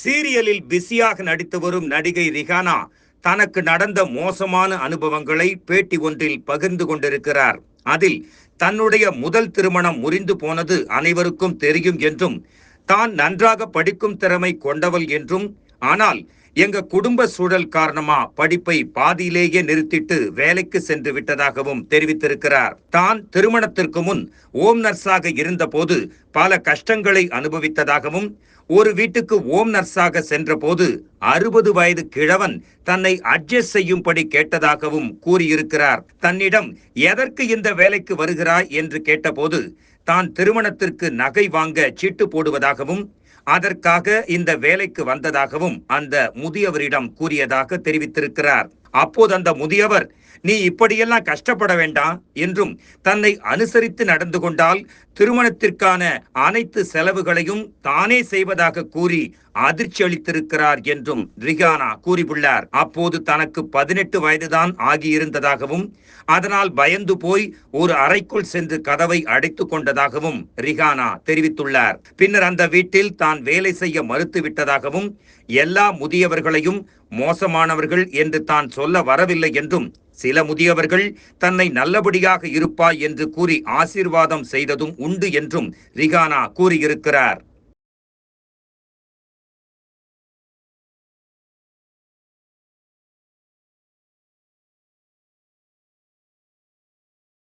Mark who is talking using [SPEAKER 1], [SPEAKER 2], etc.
[SPEAKER 1] சீரியலில் பிஸியாக நடித்து வரும் நடிகை ரிஹானா தனக்கு நடந்த மோசமான அனுபவங்களை பேட்டி ஒன்றில் பகிர்ந்து கொண்டிருக்கிறார். அதில் தன்னுடைய முதல் திருமணம் முறிந்து போனது அனைவருக்கும் தெரியும் என்றும் தான் நன்றாக படிக்கும் திறமை கொண்டவள் என்றும் ஆனால் எங்க குடும்ப சூழல் காரணமா படிப்பை பாதியிலேயே நிறுத்திட்டு வேலைக்கு சென்று விட்டதாகவும் தெரிவித்திருக்கிறார். தான் திருமணத்திற்கு முன் ஓம் நர்ஸாக இருந்தபோது பல கஷ்டங்களை அனுபவித்ததாகவும் ஒரு வீட்டுக்கு ஓம் நர்ஸாக சென்றபோது அறுபது வயது கிழவன் தன்னை அட்ஜஸ்ட் செய்யும்படி கேட்டதாகவும் கூறியிருக்கிறார். தன்னிடம் எதற்கு இந்த வேலைக்கு வருகிறாய்? என்று கேட்டபோது தான் திருமணத்திற்கு நகை வாங்க சீட்டு போடுவதாகவும் அதற்காக இந்த வேலைக்கு வந்ததாகவும் அந்த முதியவரிடம் கூறியதாக தெரிவித்திருக்கிறார். அப்போது அந்த முதியவர் நீ இப்படியெல்லாம் கஷ்டப்பட வேண்டாம் என்றும் தன்னை அனுசரித்து நடந்து கொண்டால் திருமணத்திற்கான அனைத்து செலவுகளையும் தானே செய்வதாக கூறி அதிர்ச்சி அளித்திருக்கிறார் என்றும் ரிகானா கூறியுள்ளார். அப்போது தனக்கு பதினெட்டு வயதுதான் ஆகியிருந்ததாகவும் அதனால் பயந்து போய் ஒரு அறைக்குள் சென்று கதவை அடைத்துக் கொண்டதாகவும் ரிகானா தெரிவித்துள்ளார். பின்னர் அந்த வீட்டில் தான் வேலை செய்ய மறுத்துவிட்டதாகவும் எல்லா முதியவர்களையும் மோசமானவர்கள் என்று தான் சொல்ல வரவில்லை என்றும் சில முதியவர்கள் தன்னை நல்லபடியாக இருப்பாய் என்று கூறி ஆசீர்வாதம் செய்ததும் உண்டு என்றும் ரிகானா கூறியிருக்கிறார்.